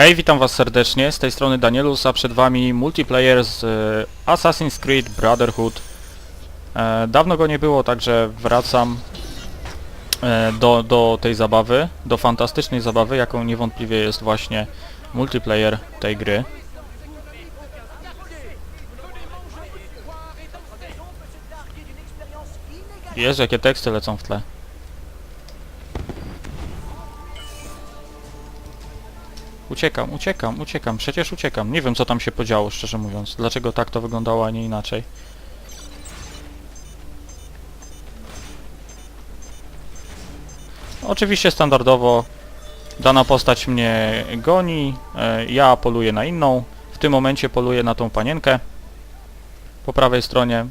Hej, witam was serdecznie, z tej strony Danielus, a przed wami multiplayer z e, Assassin's Creed Brotherhood. E, dawno go nie było, także wracam e, do, do tej zabawy, do fantastycznej zabawy, jaką niewątpliwie jest właśnie multiplayer tej gry. Jezu, jakie teksty lecą w tle. Uciekam, uciekam, uciekam, przecież uciekam. Nie wiem co tam się podziało, szczerze mówiąc. Dlaczego tak to wyglądało, a nie inaczej. Oczywiście standardowo dana postać mnie goni, e, ja poluję na inną. W tym momencie poluję na tą panienkę po prawej stronie.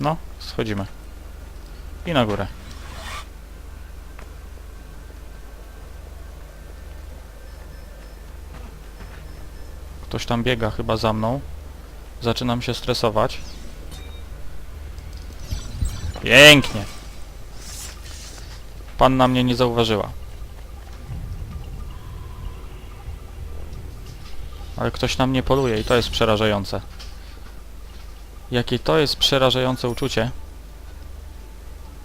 No, schodzimy. I na górę. Ktoś tam biega chyba za mną. Zaczynam się stresować. Pięknie. Panna mnie nie zauważyła. Ale ktoś na mnie poluje i to jest przerażające. Jakie to jest przerażające uczucie.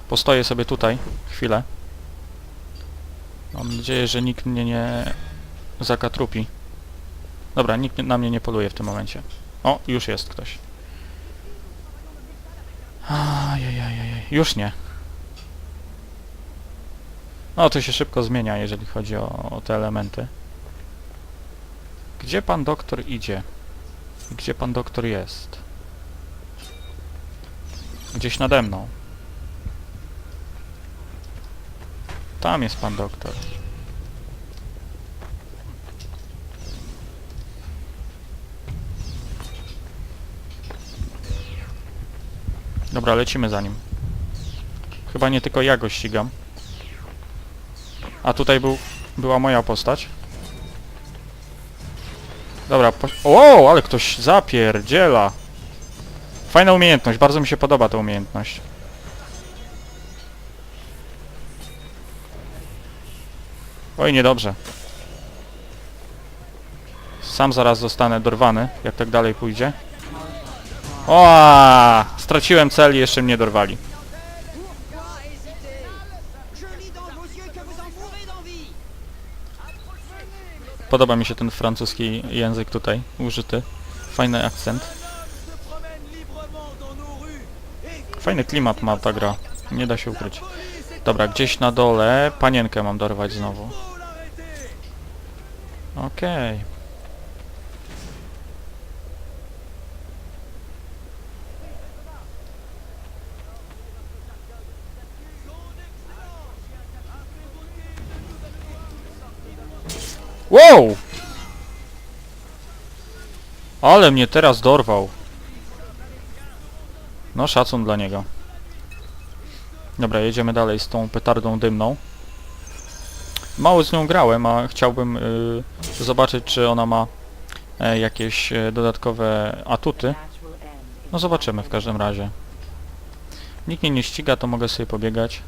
Postoję sobie tutaj chwilę. Mam nadzieję, że nikt mnie nie zakatrupi. Dobra, nikt na mnie nie poluje w tym momencie. O, już jest ktoś. Ajajajaj, już nie. No, to się szybko zmienia, jeżeli chodzi o, o te elementy. Gdzie pan doktor idzie? Gdzie pan doktor jest? Gdzieś nade mną. Tam jest pan doktor. Dobra, lecimy za nim. Chyba nie tylko ja go ścigam. A tutaj był, była moja postać. Dobra, po... O, ale ktoś zapierdziela. Fajna umiejętność, bardzo mi się podoba ta umiejętność. Oj, niedobrze. Sam zaraz zostanę dorwany, jak tak dalej pójdzie. O, straciłem cel i jeszcze mnie dorwali. Podoba mi się ten francuski język tutaj użyty. Fajny akcent. Fajny klimat ma ta gra. Nie da się ukryć. Dobra, gdzieś na dole panienkę mam dorwać znowu. Okej. Wow! Ale mnie teraz dorwał. No szacun dla niego. Dobra, jedziemy dalej z tą petardą dymną. Mało z nią grałem, a chciałbym y, zobaczyć, czy ona ma e, jakieś e, dodatkowe atuty. No zobaczymy w każdym razie. Nikt mnie nie ściga, to mogę sobie pobiegać.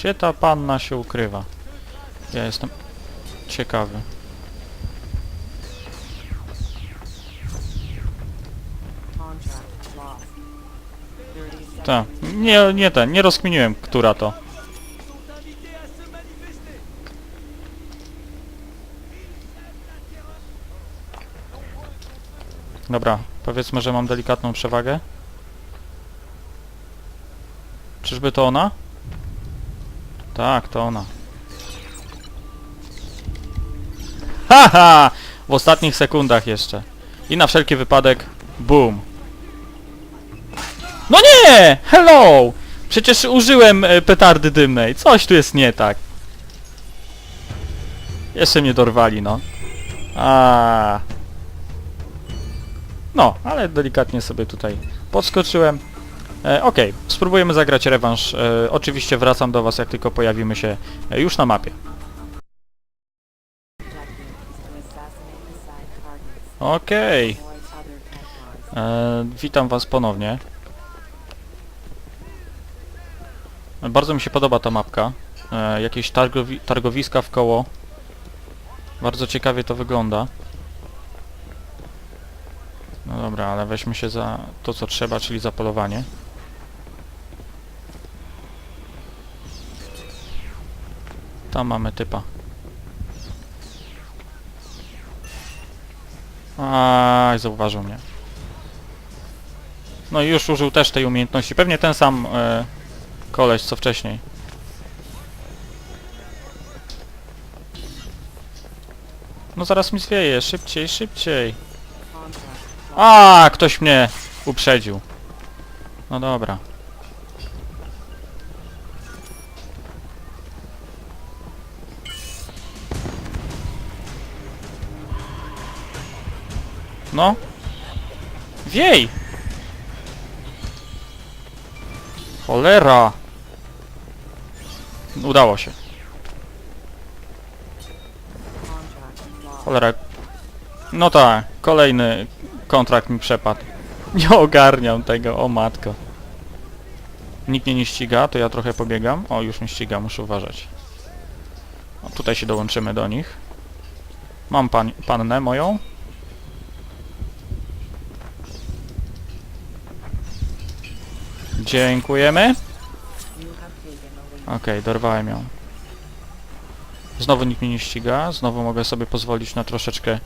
Gdzie ta panna się ukrywa? Ja jestem ciekawy. Contract lost. 30 Ta, nie, nie ten, nie rozkminiłem, która to. Dobra, powiedzmy, że mam delikatną przewagę. Czyżby to ona? Tak, to ona. Haha! W ostatnich sekundach jeszcze. I na wszelki wypadek, boom. No nie! Hello! Przecież użyłem e, petardy dymnej. Coś tu jest nie tak. Jeszcze mnie dorwali, no. A. No, ale delikatnie sobie tutaj podskoczyłem. E, Okej, spróbujemy zagrać rewanż. E, oczywiście wracam do Was, jak tylko pojawimy się e, już na mapie. Okej. Lines. E, witam was ponownie. Bardzo mi się podoba ta mapka. E, jakieś targowi targowiska w koło. Bardzo ciekawie to wygląda. No dobra, ale weźmy się za to co trzeba, czyli za polowanie. Tam mamy typa. Aj, zauważył mnie. No i już użył też tej umiejętności. Pewnie ten sam e, koleś co wcześniej. No zaraz mi zwieje, szybciej, szybciej. A, ktoś mnie uprzedził. No dobra. No. Wiej! Cholera! Udało się. Cholera. No tak, kolejny kontrakt mi przepadł. Nie ogarniam tego, o matko. Nikt mnie nie ściga, to ja trochę pobiegam. O, już mnie ściga, muszę uważać. O, tutaj się dołączymy do nich. Mam pan, pannę moją. Dziękujemy. Okej, dorwałem ją. Znowu nikt mnie nie ściga, znowu mogę sobie pozwolić na troszeczkę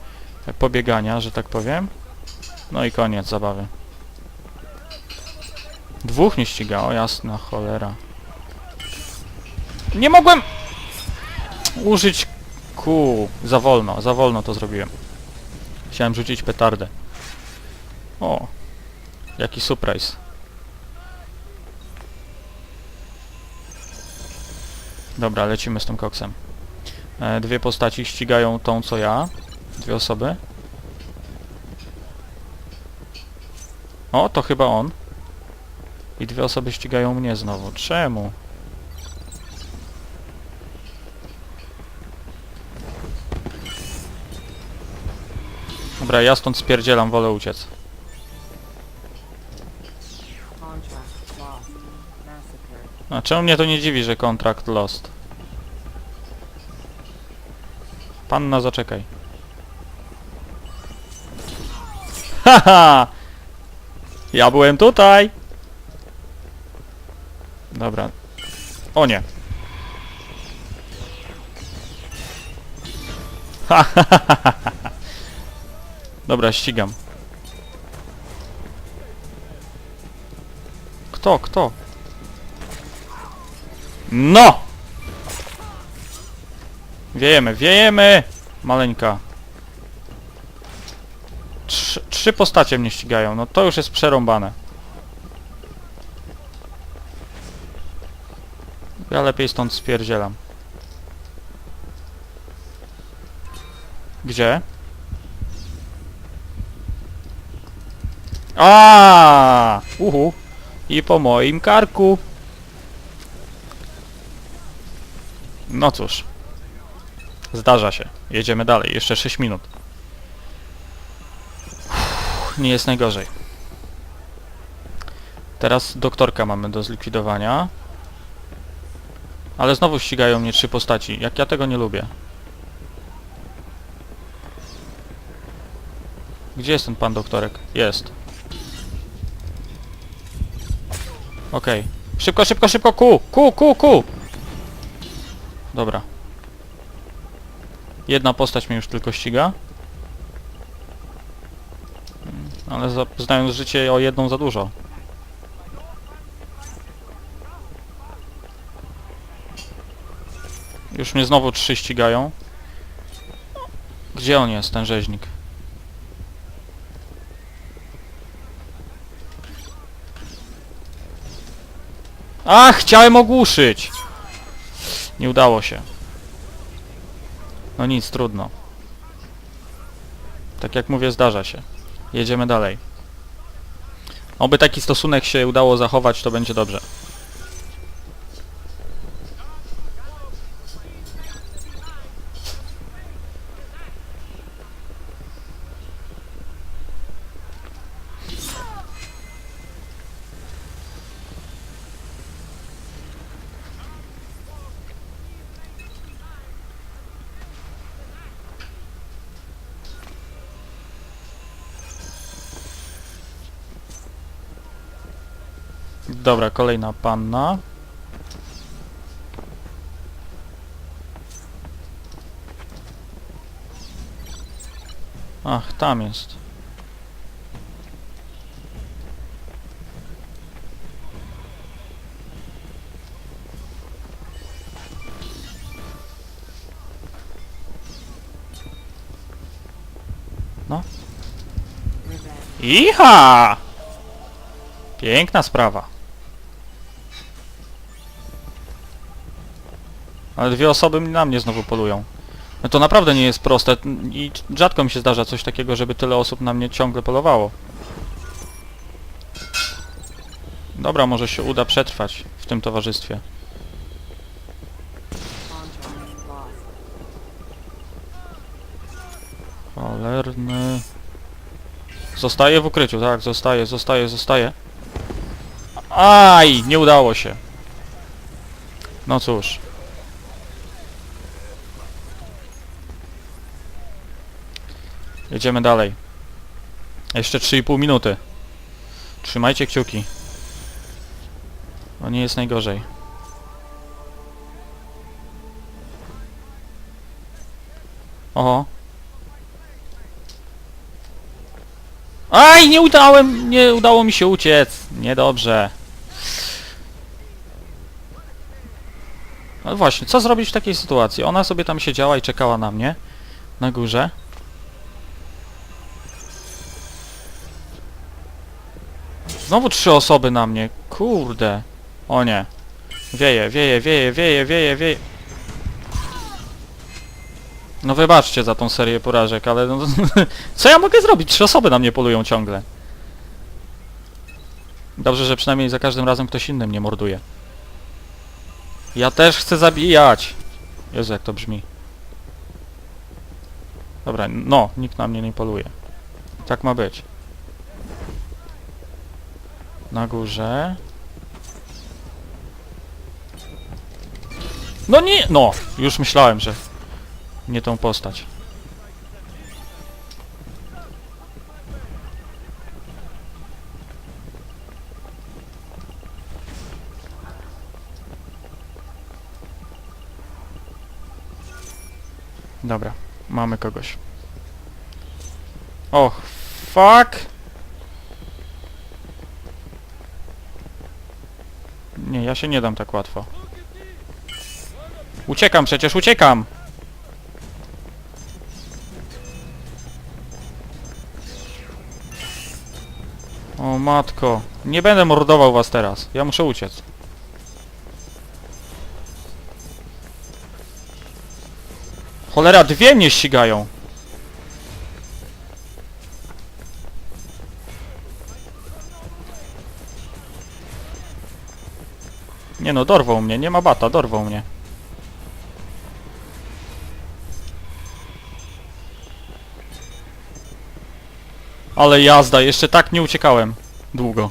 pobiegania, że tak powiem. No i koniec zabawy. Dwóch mnie ściga, o jasna cholera. Nie mogłem użyć kół. Za wolno, za wolno to zrobiłem. Chciałem rzucić petardę. O, jaki surprise. Dobra, lecimy z tym koksem. E, dwie postaci ścigają tą co ja. Dwie osoby. O, to chyba on. I dwie osoby ścigają mnie znowu. Czemu? Dobra, ja stąd spierdzielam, wolę uciec. A czemu mnie to nie dziwi, że kontrakt lost? Panna, zaczekaj. Haha! Ja byłem tutaj! Dobra. O nie. Dobra, ścigam. Kto, kto? No! Wiejemy, wiejemy! Maleńka. Trzy, trzy postacie mnie ścigają, no to już jest przerąbane. Ja lepiej stąd spierdzielam. Gdzie? A, Uhu! I po moim karku! No cóż. Zdarza się. Jedziemy dalej. Jeszcze 6 minut. Nie jest najgorzej. Teraz doktorka mamy do zlikwidowania. Ale znowu ścigają mnie trzy postaci. Jak ja tego nie lubię. Gdzie jest ten pan doktorek? Jest. Okej. Szybko, szybko, szybko! Ku! Ku, ku, ku! Dobra. Jedna postać mnie już tylko ściga. Ale za, znając życie o jedną za dużo. Już mnie znowu trzy ścigają. Gdzie on jest, ten rzeźnik? Ach, chciałem ogłuszyć! Nie udało się. No nic, trudno. Tak jak mówię, zdarza się. Jedziemy dalej. Oby taki stosunek się udało zachować, to będzie dobrze. Dobra, kolejna panna. Ach, tam jest. Revenge. Iha! Piękna sprawa. Ale dwie osoby na mnie znowu polują. No to naprawdę nie jest proste i rzadko mi się zdarza coś takiego, żeby tyle osób na mnie ciągle polowało. Dobra, może się uda przetrwać w tym towarzystwie. Cholerny... Zostaje w ukryciu, tak, zostaje, zostaje, zostaje. Aj, nie udało się. No cóż. Jedziemy dalej. Jeszcze 3,5 minuty. Trzymajcie kciuki. No nie jest najgorzej. Oho. Aj, nie udałem, nie udało mi się uciec. Niedobrze. No właśnie, co zrobić w takiej sytuacji? Ona sobie tam siedziała i czekała na mnie. Na górze. Znowu trzy osoby na mnie. Kurde. O nie. Wieje, wieje, wieje, wieje, wieje, wieje. No wybaczcie za tą serię porażek, ale no, co ja mogę zrobić? Trzy osoby na mnie polują ciągle. Dobrze, że przynajmniej za każdym razem ktoś inny mnie morduje. Ja też chcę zabijać! Jezu, jak to brzmi. Dobra, no, nikt na mnie nie poluje. Tak ma być. Na górze. No nie, no, już myślałem, że nie tą postać. Dobra, mamy kogoś. Och, fuck! Ja się nie dam tak łatwo. Uciekam przecież, uciekam! O matko, nie będę mordował was teraz. Ja muszę uciec. Cholera, dwie mnie ścigają. Nie no, dorwał mnie, nie ma bata, dorwał mnie. Ale jazda, jeszcze tak nie uciekałem. Długo.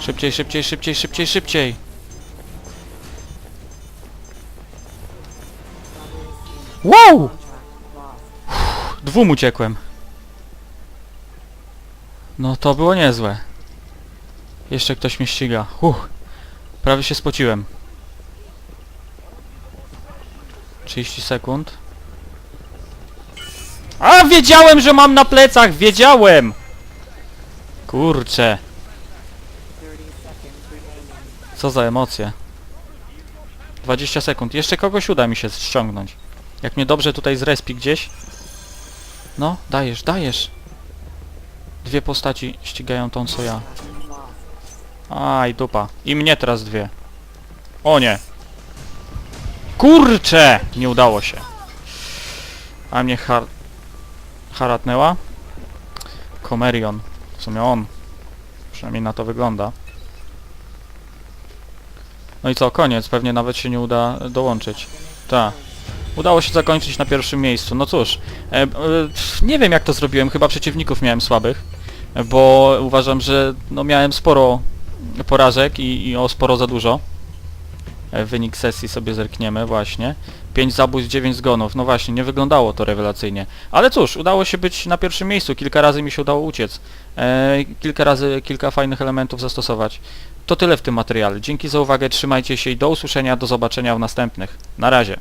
Szybciej, szybciej, szybciej, szybciej, szybciej. Wow! Lost. Dwóm uciekłem. No to było niezłe. Jeszcze ktoś mnie ściga. Uch. Prawie się spociłem. 30 sekund. A wiedziałem, że mam na plecach! Wiedziałem! Kurczę. 30 seconds remaining. Co za emocje. 20 sekund. Jeszcze kogoś uda mi się ściągnąć. Jak mnie dobrze tutaj zrespi gdzieś. No, dajesz, dajesz. Dwie postaci ścigają tą co ja. Aj, dupa. I mnie teraz dwie. O nie. Kurcze! Nie udało się. A mnie har... haratnęła? Komerion. W sumie on. Przynajmniej na to wygląda. No i co, koniec. Pewnie nawet się nie uda dołączyć. Tak. Udało się zakończyć na pierwszym miejscu. No cóż, e, e, nie wiem jak to zrobiłem, chyba przeciwników miałem słabych, bo uważam, że no, miałem sporo porażek i, i o sporo za dużo. e, wynik sesji sobie zerkniemy właśnie. 5 zabójstw, 9 zgonów. No właśnie, nie wyglądało to rewelacyjnie. Ale cóż, udało się być na pierwszym miejscu. Kilka razy mi się udało uciec. E, kilka razy, kilka fajnych elementów zastosować. To tyle w tym materiale. Dzięki za uwagę, trzymajcie się i do usłyszenia, do zobaczenia w następnych. Na razie.